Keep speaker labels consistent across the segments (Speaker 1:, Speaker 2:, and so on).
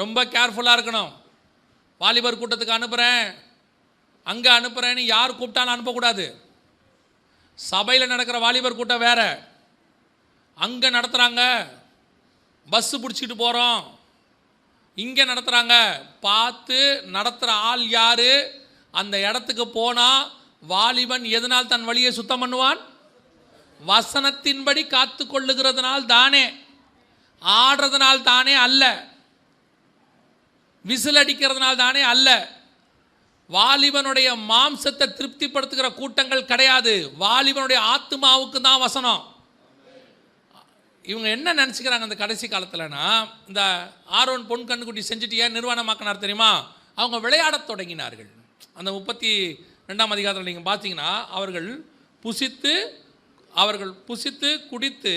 Speaker 1: ரொம்ப கேர்ஃபுல்லாக இருக்கணும். வாலிபர் கூட்டத்துக்கு அனுப்புகிறேன் அங்கே அனுப்புகிறேன்னு யார் கூப்பிட்டாலும் அனுப்பக்கூடாது. சபையில் நடக்கிற வாலிபர் கூட்டம் வேறு. அங்கே நடத்துகிறாங்க பஸ்ஸு பிடிச்சிட்டு போகிறோம் இங்கே நடத்துகிறாங்க பார்த்து நடத்துகிற ஆள் யார்? அந்த இடத்துக்கு போனால் வாலிபன் எதனால் தன் வழியை சுத்தம் பண்ணுவான்? வசனத்தின்படி காத்து கொள்ளுகிறதுனால் தானே. ஆடுறதுனால் தானே அல்ல. விசில் அடிக்கிறதுனால தானே அல்ல. வாலிபனுடைய மாம்சத்தை திருப்திப்படுத்துகிற கூட்டங்கள் கிடையாது. வாலிபனுடைய ஆத்மாவுக்கு தான் வசனம். இவங்க என்ன நினச்சிக்கிறாங்க அந்த கடைசி காலத்தில்னா இந்த ஆரோன் பொன் கண்ணுக்குட்டி செஞ்சுட்டு ஏன் நிர்வாணமாக்கினார் தெரியுமா? அவங்க விளையாடத் தொடங்கினார்கள். அந்த முப்பத்தி ரெண்டாம் அதிகாரத்தில் நீங்கள் பார்த்தீங்கன்னா அவர்கள் புசித்து அவர்கள் புசித்து குடித்து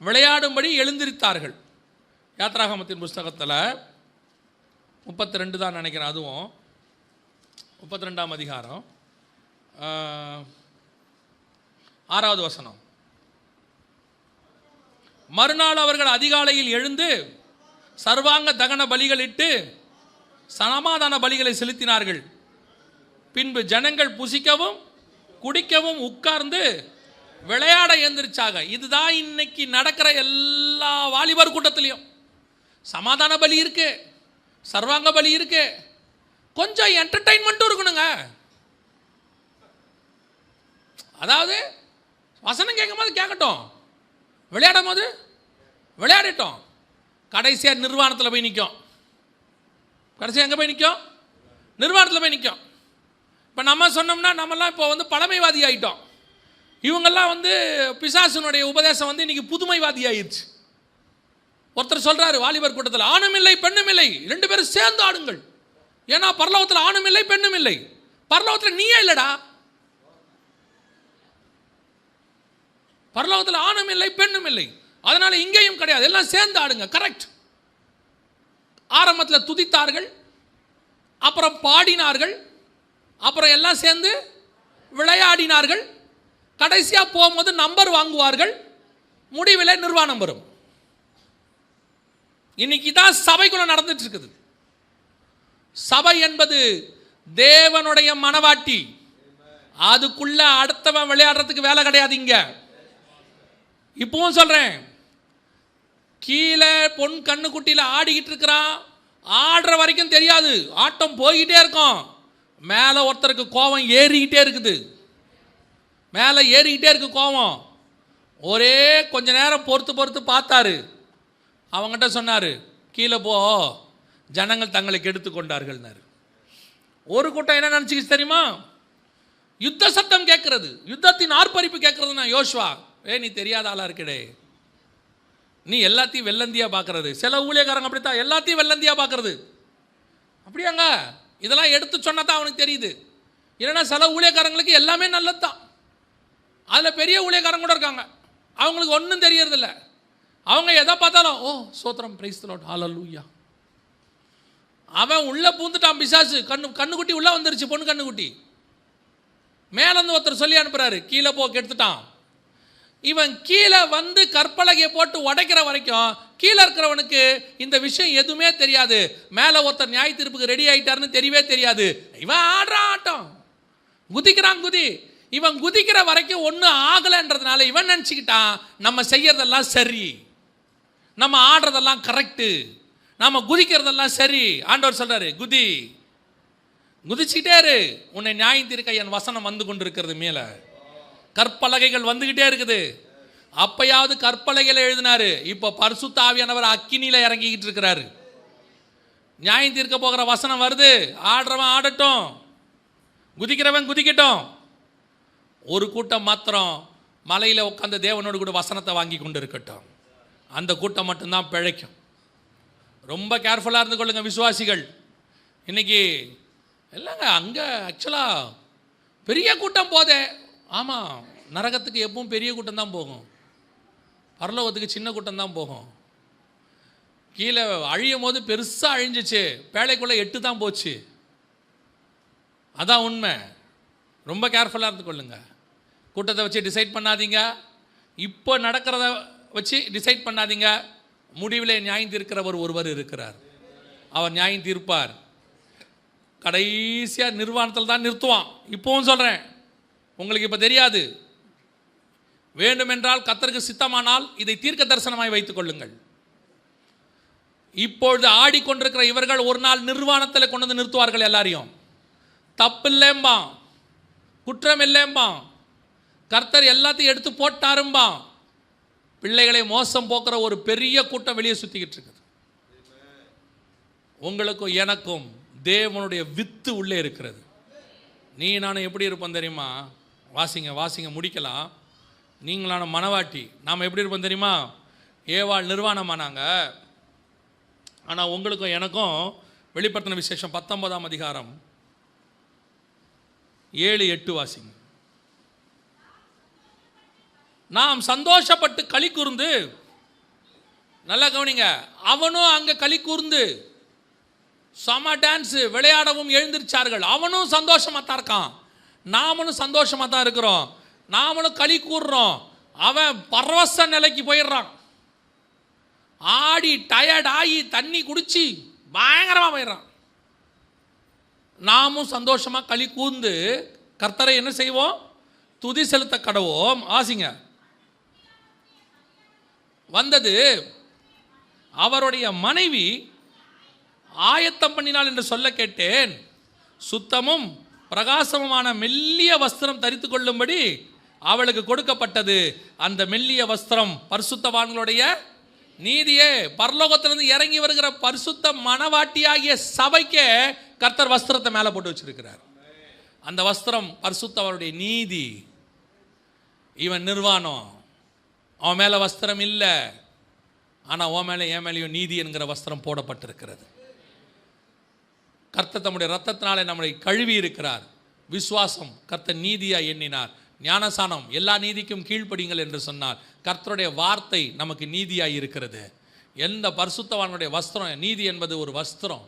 Speaker 1: விளையாடும்படி எழுந்திருத்தார்கள். யாத்ராகமத்தின் புஸ்தகத்தில் முப்பத்தி ரெண்டு தான் நினைக்கிறேன் அதுவும். முப்பத்தி ரெண்டாம் அதிகாரம் ஆறாவது வசனம். மறுநாள் அவர்கள் அதிகாலையில் எழுந்து சர்வாங்க தகன பலிகளிட்டு சமாதான பலிகளை செலுத்தினார்கள். பின்பு ஜனங்கள் புசிக்கவும் குடிக்கவும் உட்கார்ந்து விளையாட எந்திரிச்சாங்க. இதுதான் இன்னைக்கு நடக்கிற எல்லா வாலிபர் கூட்டத்திலையும். சமாதான பலி இருக்குது சர்வாங்க பலி இருக்கு. கொஞ்சம் என்டர்டைன்மெண்ட்டும் இருக்கணுங்க. அதாவது வசனம் கேட்கும் போது கேட்கட்டும். விளையாடும் போது விளையாடிட்டோம். கடைசியாக நிர்வாணத்தில் போய் நிற்கும் கடைசியாக எங்கே போய் நிற்கும் நிர்வாணத்தில் போய் நிற்கும் இப்போ நம்ம சொன்னோம்னா நம்மலாம் இப்போ வந்து பழமைவாதி ஆகிட்டோம் இவங்கெல்லாம் வந்து பிசாசுனுடைய உபதேசம் வந்து இன்றைக்கி புதுமைவாதி ஆயிடுச்சு ஒருத்தர் சொல்றாரு வாலிபர் கூட்டத்தில் ஆணும் இல்லை பெண்ணும் இல்லை ரெண்டு பேரும் சேர்ந்து ஆடுங்கள். ஏன்னா பரலோகத்தில் ஆணும் இல்லை பெண்ணும் இல்லை. பரலோகத்தில் நீயே இல்லடா. பரலோகத்தில் ஆணும் இல்லை பெண்ணும் இல்லை. அதனால இங்கேயும் கிடையாது. எல்லாம் சேர்ந்து ஆடுங்க. கரெக்ட் ஆரம்பத்தில் துதித்தார்கள் அப்புறம் பாடினார்கள் அப்புறம் எல்லாம் சேர்ந்து விளையாடினார்கள். கடைசியாக போகும்போது நம்பர் வாங்குவார்கள். முடிவில் நிர்வாணம் வரும். இன்னைக்கு தான் சபைக்குள்ள நடந்துட்டு இருக்குது சபை என்பது தேவனுடைய மனவாட்டி. அதுக்குள்ள அடுத்தவன் விளையாடுறதுக்கு வேலை கிடையாது இங்க. இப்பவும் சொல்றேன். கீழே பொன் கண்ணுக்குட்டியில் ஆடிக்கிட்டு இருக்கிறான். ஆடுற வரைக்கும் தெரியாது. ஆட்டம் போய்கிட்டே இருக்கும். மேலே ஒருத்தருக்கு கோபம் ஏறிக்கிட்டே இருக்குது. மேலே ஏறிக்கிட்டே இருக்கு கோபம் ஒரே கொஞ்ச நேரம் பொறுத்து பொறுத்து பார்த்தாரு. அவங்ககிட்ட சொன்னார் கீழே போ ஜனங்கள் தங்களை கெடுத்து கொண்டார்கள்னாரு. ஒரு கூட்டம் என்ன நினச்சிக்கிச்சு தெரியுமா? யுத்த சத்தம் கேட்கறது யுத்தத்தின் ஆர்ப்பரிப்பு கேட்கறதுனா யோஷ்வா ஏ நீ தெரியாத ஆளாக இருக்கடே. நீ எல்லாத்தையும் வெள்ளந்தியாக பார்க்கறது சில ஊழியக்காரங்க அப்படித்தான் எல்லாத்தையும் வெள்ளந்தியாக பார்க்கறது அப்படியாங்க? இதெல்லாம் எடுத்து சொன்னா தான் அவனுக்கு தெரியுது. இல்லைன்னா சில ஊழியக்காரங்களுக்கு எல்லாமே நல்லது தான் அதில் பெரிய ஊழியக்காரங்க கூட இருக்காங்க. அவங்களுக்கு ஒன்றும் தெரியறதில்ல. அவங்க எதை பார்த்தாலும் ஓ சோத்திரம் பிரைஸ் லாட் ஹalleluya அவன் உள்ளே பூந்துட்டான் பிசாசு. கண்ணு கண்ணுக்குட்டி உள்ளே வந்துருச்சு பொண்ணு கண்ணுக்குட்டி. மேலேருந்து ஒருத்தர் சொல்லி அனுப்புகிறாரு கீழே போ கெடுத்துட்டான். இவன் கீழே வந்து கற்பலகையை போட்டு உடைக்கிற வரைக்கும் கீழே இருக்கிறவனுக்கு இந்த விஷயம் எதுவுமே தெரியாது. மேலே ஒருத்தர் நியாய தீர்ப்புக்கு ரெடி ஆகிட்டாருன்னு தெரியவே தெரியாது. இவன் ஆடுறான் ஆட்டம். குதிக்கிறான் குதி. இவன் குதிக்கிற வரைக்கும் ஒன்றும் ஆகலைன்றதுனால இவன் நினச்சிக்கிட்டான் நம்ம செய்யறதெல்லாம் சரி. நம்ம ஆடுறதெல்லாம் கரெக்டு நம்ம குதிக்கிறதெல்லாம் சரி. ஆண்டவர் சொல்கிறாரு குதி. குதிச்சுக்கிட்டே இரு. உன்னை நியாயம் தீர்க்க என் வசனம் வந்து கொண்டிருக்கிறது மேலே. கற்பலகைகள் வந்துக்கிட்டே இருக்குது. அப்பயாவது கற்பலகையில் எழுதினாரு. இப்போ பர்சுத்தாவியானவர் அக்கினியில் இறங்கிக்கிட்டு இருக்கிறாரு. நியாயம் தீர்க்க போகிற வசனம் வருது. ஆடுறவன் ஆடட்டும். குதிக்கிறவன் குதிக்கட்டும். ஒரு கூட்டம் மாத்திரம் மலையில் உட்காந்து தேவனோடு கூட வசனத்தை வாங்கி கொண்டு இருக்கட்டும் அந்த கூட்டம் மட்டும்தான் பிழைக்கும். ரொம்ப கேர்ஃபுல்லாக இருந்து கொள்ளுங்கள் விசுவாசிகள். இன்றைக்கி இல்லைங்க அங்கே ஆக்சுவலாக பெரிய கூட்டம் போதே ஆமாம் நரகத்துக்கு எப்பவும் பெரிய கூட்டம் தான் போகும். பரலோகத்துக்கு சின்ன கூட்டம் தான் போகும். கீழே அழியும் போது பெருசாக அழிஞ்சிச்சு. பேழைக்குள்ளே எட்டு தான் போச்சு. அதான் உண்மை. ரொம்ப கேர்ஃபுல்லாக இருந்து கொள்ளுங்க. கூட்டத்தை வச்சு டிசைட் பண்ணாதீங்க. இப்போ நடக்கிறத வச்சு டிசைட் பண்ணாதீங்க. முடிவில் நியாயம் தீர்க்கிறவர் ஒருவர் இருக்கிறார். அவர் நியாயம் தீர்ப்பார். கடைசியாக நிர்வாணத்தில் தான் நிறுத்துவான். இப்போவும் சொல்கிறேன் உங்களுக்கு இப்போ தெரியாது. வேண்டுமென்றால் கத்தருக்கு சித்தமானால் இதை தீர்க்க தரிசனமாய் வைத்துக் கொள்ளுங்கள். இப்பொழுது ஆடிக்கொண்டிருக்கிற இவர்கள் ஒரு நாள் நிர்வாணத்தில் கொண்டு வந்து நிறுத்துவார்கள் எல்லாரையும். தப்பு இல்லைம்பான் குற்றம் இல்லைம்பான் கர்த்தர் எல்லாத்தையும் எடுத்து போட்டாரும்பான். பிள்ளைகளை மோசம் போக்குற ஒரு பெரிய கூட்டம் வெளியே சுற்றிக்கிட்டு இருக்குது. உங்களுக்கும் எனக்கும் தேவனுடைய வித்து உள்ளே இருக்கிறது. நீ நான் எப்படி இருப்போம் தெரியுமா? வாசிங்க வாசிங்க முடிக்கலாம். நீங்களான மனவாட்டி நாம் எப்படி இருப்போம் தெரியுமா? ஏவாள் நிர்வாணமானாங்க ஆனால் உங்களுக்கும் எனக்கும் வெளிப்படுத்தின விசேஷம் பத்தொன்பதாம் அதிகாரம். ஏழு எட்டு வாசிங்க. நாம் சந்தோஷப்பட்டு களி கூர்ந்து நல்லா கவனிங்க அவனும் அங்கே களி கூர்ந்து செம டான்ஸு விளையாடவும் எழுந்திருச்சார்கள். அவனும் சந்தோஷமாக தான் இருக்கான். நாமளும் சந்தோஷமாக தான் இருக்கிறோம். நாமளும் களி கூறுறோம் அவன் பரவச நிலைக்கு போயிடுறான். ஆடி டயர்ட் ஆகி தண்ணி குடிச்சு பயங்கரமாக போயிடுறான். நாமும் சந்தோஷமாக களி கூர்ந்து கர்த்தரை என்ன செய்வோம்? துதி செலுத்த கடவோம். ஆசிங்க. வந்தது. அவருடைய மனைவி ஆயத்தம் பண்ணினாள் என்று சொல்ல கேட்டேன். சுத்தமும் பிரகாசமுமான மெல்லிய வஸ்திரம் தரித்து கொள்ளும்படி அவளுக்கு கொடுக்கப்பட்டது. அந்த மெல்லிய வஸ்திரம் பரிசுத்தவான்களுடைய நீதியே. பரலோகத்திலிருந்து இறங்கி வருகிற பரிசுத்த மனவாட்டியாகிய சபைக்கே கர்த்தர் வஸ்திரத்தை மேலே போட்டு வச்சிருக்கிறார். அந்த வஸ்திரம் பரிசுத்தவருடைய நீதி. இவன் நிர்வாணம். அவன் மேலே வஸ்திரம் இல்லை. ஆனால் உன் மேலே என் மேலேயும் நீதி என்கிற வஸ்திரம் போடப்பட்டிருக்கிறது. கர்த்த தம்முடைய ரத்தத்தினாலே நம்மளை கழுவி இருக்கிறார். விசுவாசம் கர்த்தர் நீதியாக எண்ணினார். ஞானசானம் எல்லா நீதிக்கும் கீழ்ப்படிங்கள் என்று சொன்னார். கர்த்தருடைய வார்த்தை நமக்கு நீதியாக இருக்கிறது. எந்த பரிசுத்தவானுடைய வஸ்திரம் நீதி என்பது ஒரு வஸ்திரம்.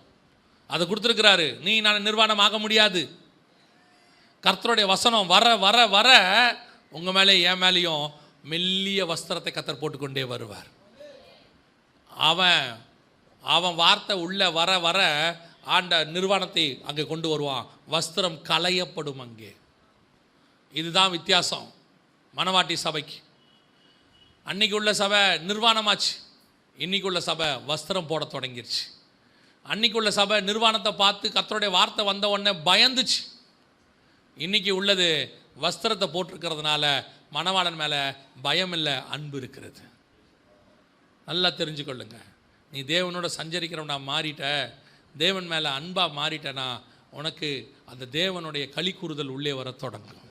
Speaker 1: அதை கொடுத்துருக்கிறாரு. நீ நான் நிர்வாணம் ஆக முடியாது. கர்த்தருடைய வசனம் வர வர வர உங்கள் மேலே என் மேலேயும் மெல்லிய வஸ்திரத்தை கத்தர் போட்டுக்கொண்டே வருவார். அவன் அவன் வார்த்தை உள்ள வர வர ஆண்ட நிர்வாணத்தை அங்கே கொண்டு வருவான். வஸ்திரம் களையப்படும் அங்கே. இதுதான் வித்தியாசம் மணவாட்டி சபைக்கு. அன்னைக்கு உள்ள சபை நிர்வாணமாச்சு. இன்னைக்கு உள்ள சபை வஸ்திரம் போட தொடங்கிருச்சு. அன்னைக்கு உள்ள சபை நிர்வாணத்தை பார்த்து கத்தருடைய வார்த்தை வந்த உடனே பயந்துச்சு. இன்னைக்கு உள்ளது வஸ்திரத்தை போட்டிருக்கிறதுனால மணவாளன் மேலே பயம் இல்லை அன்பு இருக்கிறது. நல்லா தெரிஞ்சுக்கொள்ளுங்க. நீ தேவனோட சஞ்சரிக்கிறவனா மாறிட்ட தேவன் மேலே அன்பாக மாறிட்டனா உனக்கு அந்த தேவனுடைய களி கூறுதல் உள்ளே வர தொடங்கும்.